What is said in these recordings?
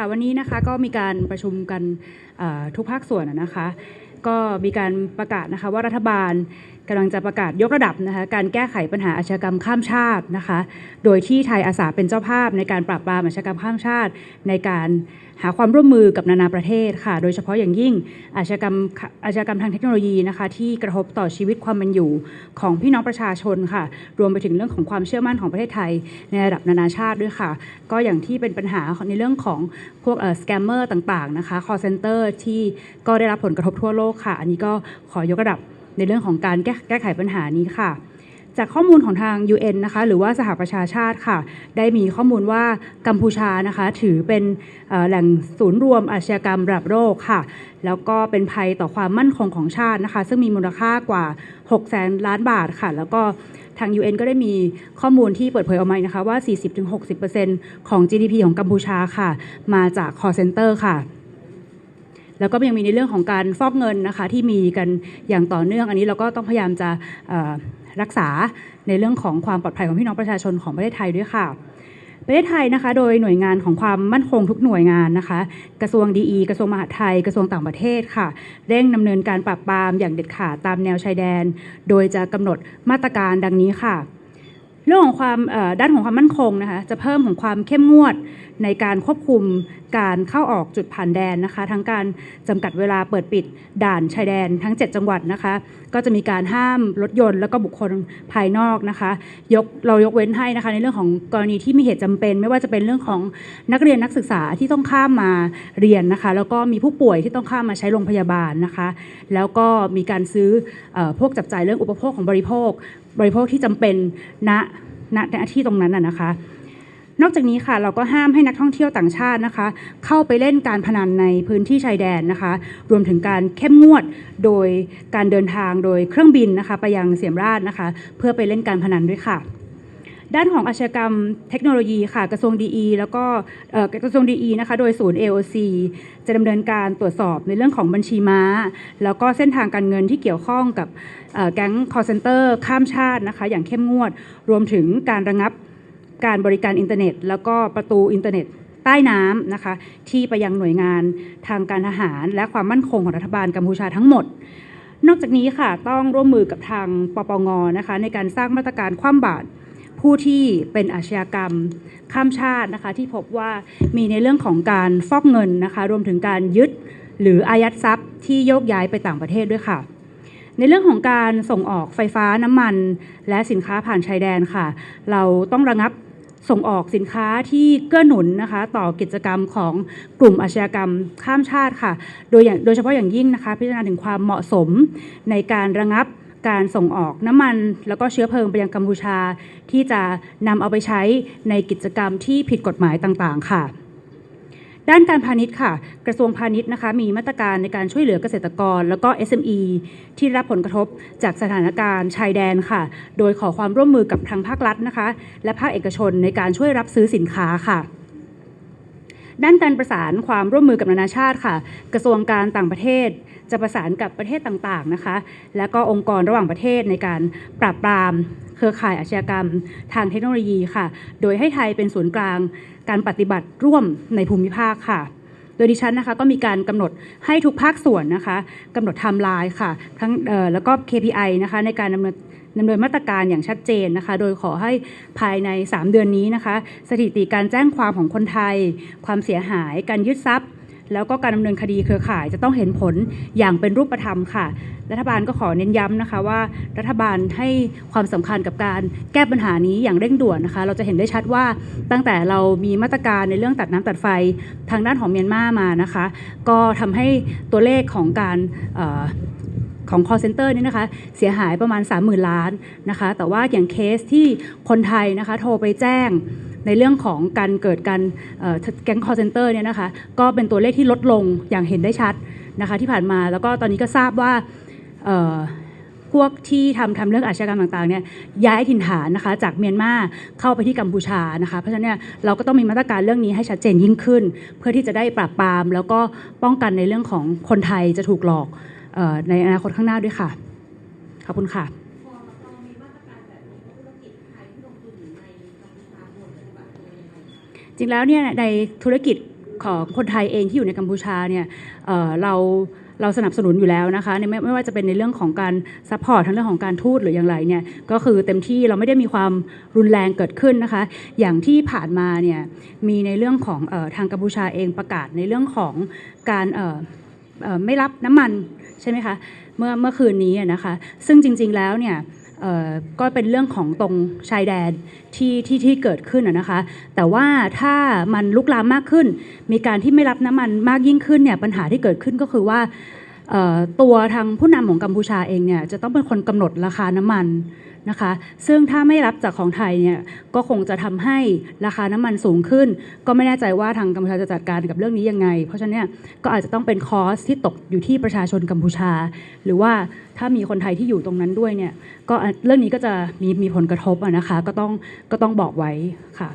ค่ะวันนี้นะคะก็มีการประชุมกันทุกภาคส่วนนะคะ ก็มีการประกาศนะคะว่ารัฐบาล กำลังจะประกาศยกระดับนะคะการแก้ไขปัญหาอาชญากรรมข้ามชาตินะคะ โดยที่ไทยอาสาเป็นเจ้าภาพในการปราบปรามอาชญากรรมข้ามชาติ ในการหาความร่วมมือกับนานาประเทศค่ะ โดยเฉพาะอย่างยิ่งอาชญากรรมอาชญากรรมทางเทคโนโลยีนะคะ ที่กระทบต่อชีวิตความเป็นอยู่ของพี่น้องประชาชนค่ะ รวมไปถึงเรื่องของความเชื่อมั่นของประเทศไทย ในระดับนานาชาติด้วยค่ะ ก็อย่างที่เป็นปัญหาในเรื่องของพวกสแกมเมอร์ต่างๆนะคะ call center ที่ก็ได้รับผลกระทบทั่วโลกค่ะ อันนี้ก็ขอยกระดับ ในเรื่องของการแก้แก้ไขปัญหานี้ค่ะ จากข้อมูลของทาง UN นะคะหรือว่าสหประชาชาติค่ะ ได้มีข้อมูลว่ากัมพูชานะคะ ถือเป็นแหล่งศูนย์รวมอาชญากรรมระดับโลกค่ะ แล้วก็เป็นภัยต่อความมั่นคงของชาตินะคะ ซึ่งมีมูลค่ากว่า6แสนล้านบาทค่ะ แล้วก็ทาง UN ก็ได้มีข้อมูลที่เปิดเผยออกมานะคะว่า 40-60%ของ GDP ของกัมพูชาค่ะ มาจาก call center ค่ะ แล้วก็ยังมีในเรื่องของการฟอกเงินนะคะที่มีกันอย่างต่อเนื่อง อันนี้เราก็ต้องพยายามจะรักษาในเรื่องของความปลอดภัยของพี่น้องประชาชนของประเทศไทยด้วยค่ะประเทศไทยนะคะโดยหน่วยงานของความมั่นคงทุกหน่วยงานนะคะ กระทรวงดีกระทรวงมหาดไทย กระทรวงต่างประเทศค่ะ เร่งดำเนินการปราบปรามอย่างเด็ดขาดตามแนวชายแดน โดยจะกำหนดมาตรการดังนี้ค่ะ เรื่องของความด้านของความมั่นคงนะคะจะเพิ่มของความเข้มงวดในการควบคุมการเข้าออกจุดผ่านแดนนะคะ ทั้งการจำกัดเวลาเปิดปิดด่านชายแดนทั้ง 7 จังหวัดนะคะ ก็จะมีการห้ามรถยนต์ แล้วก็บุคคลภายนอกนะคะ ยกเรายกเว้นให้นะคะ ในเรื่องของกรณีที่มีเหตุจำเป็น ไม่ว่าจะเป็นเรื่องของนักเรียนนักศึกษาที่ต้องข้ามมาเรียนนะคะ แล้วก็มีผู้ป่วยที่ต้องข้ามมาใช้โรงพยาบาลนะคะ แล้วก็มีการซื้ออพวกจับจ่ายเรื่องอุปโภคของบริโภคบริโภคที่จำเป็นณณณที่ตรงนั้นนะนะคะ นอกจากนี้ค่ะเราก็ห้ามให้นักท่องเที่ยวต่างชาตินะคะ เข้าไปเล่นการพนันในพื้นที่ชายแดนนะคะ รวมถึงการเข้มงวดโดยการเดินทางโดยเครื่องบินนะคะ ไปยังเสียมราชนะคะ เพื่อไปเล่นการพนันด้วยค่ะ ด้านของอาชญากรรมเทคโนโลยีค่ะกระทรวงดีแล้วก็กระทรวงดีนะคะโดยศูนย์ AOC จะดำเนินการตรวจสอบในเรื่องของบัญชีม้า แล้วก็เส้นทางการเงินที่เกี่ยวข้องกับแก๊ง call center ข้ามชาตินะคะอย่างเข้มงวด รวมถึงการระงับการบริการอินเทอร์เน็ต แล้วก็ประตูอินเทอร์เน็ตใต้น้ำนะคะที่ไปยังหน่วยงานทางการทหาร และความมั่นคงของรัฐบาลกัมพูชาทั้งหมด นอกจากนี้ค่ะต้องร่วมมือกับทางปปงนะคะในการสร้างมาตรการคว่ำบาตร ผู้ที่เป็นอาชญากรรมข้ามชาตินะคะที่พบว่ามีในเรื่องของการฟอกเงินนะคะรวมถึงการยึดหรืออายัดทรัพย์ที่โยกย้ายไปต่างประเทศด้วยค่ะ ในเรื่องของการส่งออกไฟฟ้าน้ำมัน และสินค้าผ่านชายแดนค่ะ เราต้องระงับส่งออกสินค้าที่เกื้อหนุนนะคะต่อกิจกรรมของกลุ่มอาชญากรรมข้ามชาติค่ะ โดยโดยเฉพาะอย่างยิ่งนะคะ พิจารณาถึงความเหมาะสมในการระงับ การส่งออกน้ำมัน แล้วก็เชื้อเพลิงไปยังกัมพูชา ที่จะนำเอาไปใช้ในกิจกรรมที่ผิดกฎหมายต่างๆ ค่ะด้านการพาณิชย์ค่ะ กระทรวงพาณิชย์นะคะ มีมาตรการในการช่วยเหลือเกษตรกร แล้วก็ SME ที่รับผลกระทบจากสถานการณ์ชายแดนค่ะ โดยขอความร่วมมือกับทางภาครัฐนะคะ และภาคเอกชนในการช่วยรับซื้อสินค้าค่ะ ด้านการประสานความร่วมมือกับนานาชาติค่ะ กระทรวงการต่างประเทศ จะประสานกับประเทศต่างๆนะคะ และก็องค์กรระหว่างประเทศในการปราบปรามเครือข่ายอาชญากรรมทางเทคโนโลยีค่ะ โดยให้ไทยเป็นศูนย์กลางการปฏิบัติร่วมในภูมิภาคค่ะ โดยดิฉันนะคะก็มีการกำหนดให้ทุกภาคส่วนนะคะกำหนดไทม์ไลน์ค่ะทั้งแล้วก็ KPI นะคะในการดำเนินดำเนินมาตรการอย่างชัดเจนนะคะ โดยขอให้ภายใน 3 เดือนนี้นะคะ สถิติการแจ้งความของคนไทย ความเสียหาย การยึดทรัพย์ แล้วก็การดำเนินคดีเครือข่ายจะต้องเห็นผลอย่างเป็นรูปธรรมค่ะ รัฐบาลก็ขอเน้นย้ำนะคะว่า รัฐบาลให้ความสำคัญกับการแก้ปัญหานี้อย่างเร่งด่วนนะคะ เราจะเห็นได้ชัดว่าตั้งแต่เรามีมาตรการในเรื่องตัดน้ำตัดไฟทางด้านของเมียนมามานะคะ ก็ทำให้ตัวเลขของการออของ call center นี่นะคะเสียหายประมาณ 30,000 ล้านนะคะ แต่ว่าอย่างเคสที่คนไทยนะคะโทรไปแจ้ง ในเรื่องของการเกิดการแก๊ง call center เนี่ยนะคะก็เป็นตัวเลขที่ลดลงอย่างเห็นได้ชัดนะคะที่ผ่านมาแล้วก็ตอนนี้ก็ทราบว่าพวกที่ทำทำเรื่องอาชญากรรมต่างๆเนี่ยย้ายถิ่นฐานนะคะจากเมียนมาเข้าไปที่กัมพูชานะคะเพราะฉะนั้นเนี่ยเราก็ต้องมีมาตรการเรื่องนี้ให้ชัดเจนยิ่งขึ้น เพื่อที่จะได้ปราบปราม แล้วก็ป้องกันในเรื่องของคนไทยจะถูกหลอกออในอนาคตข้างหน้าด้วยค่ะ ขอบคุณค่ะ จริงแล้วเนี่ยในธุรกิจของคนไทยเองที่อยู่ในกัมพูชาเนี่ยเเราเราสนับสนุนอยู่แล้วนะคะในไม่ไม่ว่าจะเป็นในเรื่องของการซัพพอร์ตทั้งเรื่องของการทูตหรืออย่างไรเนี่ยก็คือเต็มที่เราไม่ได้มีความรุนแรงเกิดขึ้นนะคะ อย่างที่ผ่านมาเนี่ยมีในเรื่องของออทางกัมพูชาเองประกาศในเรื่องของการไม่รับน้ำมันใช่ไหมคะเมื่อเมื่อคืนนี้นะคะ ซึ่งจริง ๆแล้วเนี่ย ก็เป็นเรื่องของตรงชายแดนที่ที่ที่เกิดขึ้นนะคะ แต่ว่าถ้ามันลุกลามมากขึ้น มีการที่ไม่รับน้ำมันมากยิ่งขึ้นเนี่ยปัญหาที่เกิดขึ้นก็คือว่า ตัวทางผู้นำของกัมพูชาเองเนี่ยจะต้องเป็นคนกำหนดราคาน้ำมันนะคะ ซึ่งถ้าไม่รับจากของไทยเนี่ยก็คงจะทำให้ราคาน้ำมันสูงขึ้น ก็ไม่แน่ใจว่าทางกัมพูชาจะจัดการกับเรื่องนี้ยังไง เพราะฉะนั้นเนี่ยก็อาจจะต้องเป็นคอสที่ตกอยู่ที่ประชาชนกัมพูชา หรือว่าถ้ามีคนไทยที่อยู่ตรงนั้นด้วยเนี่ยก็เรื่องนี้ก็จะมีมีผลกระทบะนะคะก็ต้องก็ต้องบอกไว้ค่ะ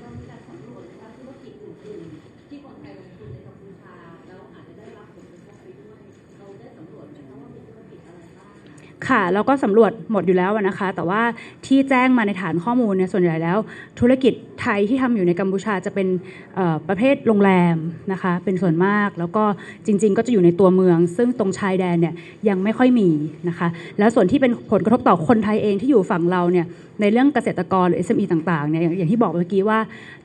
ค่ะเราก็สำรวจหมดอยู่แล้วนะคะ แต่ว่าที่แจ้งมาในฐานข้อมูลเนี่ยส่วนใหญ่แล้ว ธุรกิจไทยที่ทำอยู่ในกัมพูชาจะเป็นประเภทโรงแรมนะคะ เป็นส่วนมากแล้วก็จริง ๆ ก็จะอยู่ในตัวเมือง ซึ่งตรงชายแดนเนี่ยยังไม่ค่อยมีนะคะ แล้วส่วนที่เป็นผลกระทบต่อคนไทยเองที่อยู่ฝั่งเราเนี่ยในเรื่องเกษตรกรหรือ SME ต่างๆเนี่ยอย่างที่บอกเมื่อกี้ว่า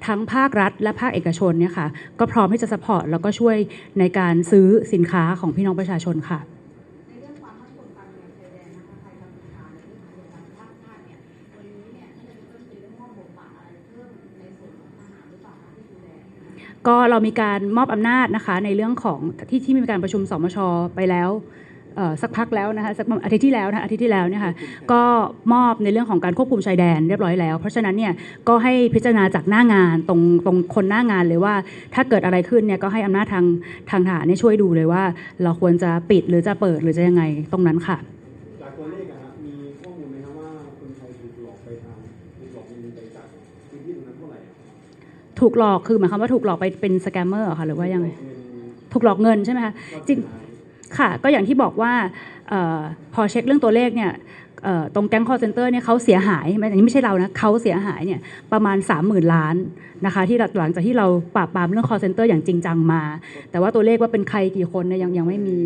ทั้งภาครัฐและภาคเอกชนเนี่ยค่ะก็พร้อมที่จะสปอร์ตแล้วก็ช่วยในการซื้อสินค้าของพี่น้องประชาชนค่ะ ก็เรามีการมอบอำนาจนะคะในเรื่องของที่ที่มีการประชุมสมชไปแล้วสักพักแล้วนะคะสักอาทิตย์ที่แล้วนะคะอาทิตย์ที่แล้วเนี่ยค่ะก็มอบในเรื่องของการควบคุมชายแดนเรียบร้อยแล้ว เพราะฉะนั้นเนี่ยก็ให้พิจารณาจากหน้างานตรงตรงคนหน้างานเลยว่า ถ้าเกิดอะไรขึ้นเนี่ยก็ให้อำนาจทางทางทหารเนี่ยช่วยดูเลยว่า เราควรจะปิดหรือจะเปิดหรือจะยังไงตรงนั้นค่ะ ถูกหลอกคือหมายความว่าถูกหลอกไปเป็นสแกมเมอร์ค่ะหรือว่ายังไงเงินถูกหลอกเงินใช่ไหมคะจริงค่ะก็อย่างที่บอกว่าเออพอเช็คเรื่องตัวเลขเนี่ยเอ่อตรงแก๊งคอร์เซนเตอร์เนี่ยเขาเสียหายไม่อันนี้ไม่ใช่เรานะเขาเสียหายเนี่ยประมาณ 30,000 ล้านนะคะที่หลังจากที่เราปราบปรามเรื่องคอร์เซนเตอร์อย่างจริงจังมา แต่ว่าตัวเลขว่าเป็นใครกี่คนเนี่ยยังยังไม่มี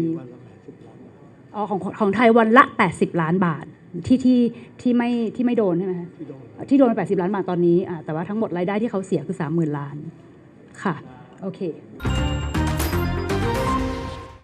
อ๋อของของไทยวันละ 80 ล้านบาท ที่ที่ที่ไม่ที่ไม่โดนใช่ไหมคะที่โดนที่โดนไป80ล้านบาทตอนนี้อ่าแต่ว่าทั้งหมดรายได้ที่เขาเสียคือ30,000ล้านค่ะ โอเค